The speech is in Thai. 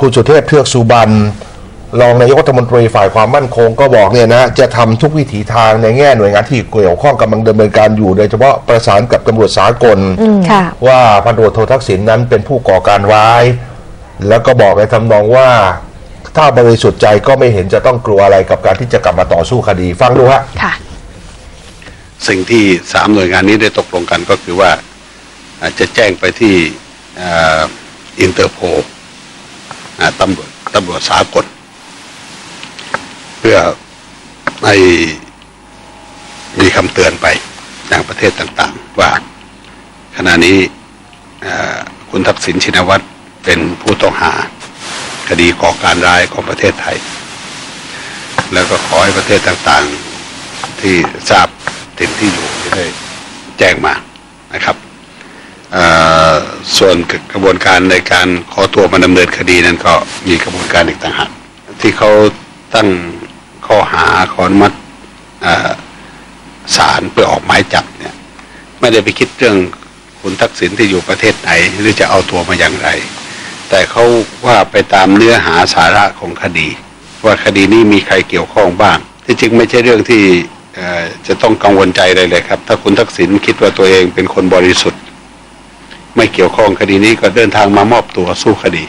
คุณสุเทพเทือกสุบรรณรองนายกรัฐมนตรีฝ่ายความมั่นคงก็บอกเนี่ยนะจะทำทุกวิถีทางในแง่หน่วยงานที่เกี่ยวข้องกำลังดำเนินการอยู่โดยเฉพาะประสานกับตำรวจสากลค่ะว่าพันตำรวจโททักษิณนั้นเป็นผู้ก่อการร้าย แล้วก็บอกในทำนองว่า ถ้าบริสุทธิ์ใจก็ไม่เห็นจะต้องกลัวอะไรกับการที่จะกลับมาต่อสู้คดีฟังดูฮะค่ะ สิ่งที่สามหน่วยงานนี้ได้ตกลงกันก็คือว่าอาจจะแจ้งไปที่อินเตอร์โพ ตำรวจตำรวจสากล เพื่อให้มีคำเตือนไปอย่างประเทศต่าง ๆ ว่าขณะนี้คุณทักษิณชินวัตรเป็นผู้ต้องหาคดีก่อการร้ายของประเทศไทย แล้วก็ขอให้ประเทศต่างๆที่ทราบถิ่นที่อยู่ได้แจ้งมานะครับอ่อ ส่วนกระบวนการในการขอตัวมาดำเนินคดีนั้นก็มีกระบวนการอีกต่างหากที่เขาตั้งข้อหาขออนุมัติอ่อศาลเพื่อออกหมายจับเนี่ยไม่ได้ไปคิดเรื่องคุณทักษิณที่อยู่ประเทศไหน หรือจะเอาตัวมาอย่างไร แต่เขาว่าไปตามเนื้อหาสาระของคดี ว่าคดีนี้มีใครเกี่ยวข้องบ้าง ที่จริงไม่ใช่เรื่องที่อ่อจะต้องกังวลใจเลยเลยครับ ถ้าคุณทักษิณคิดว่าตัวเองเป็นคนบริสุทธิ์ ไม่เกี่ยวข้องคดีนี้ก็เดินทางมามอบตัวสู้คดี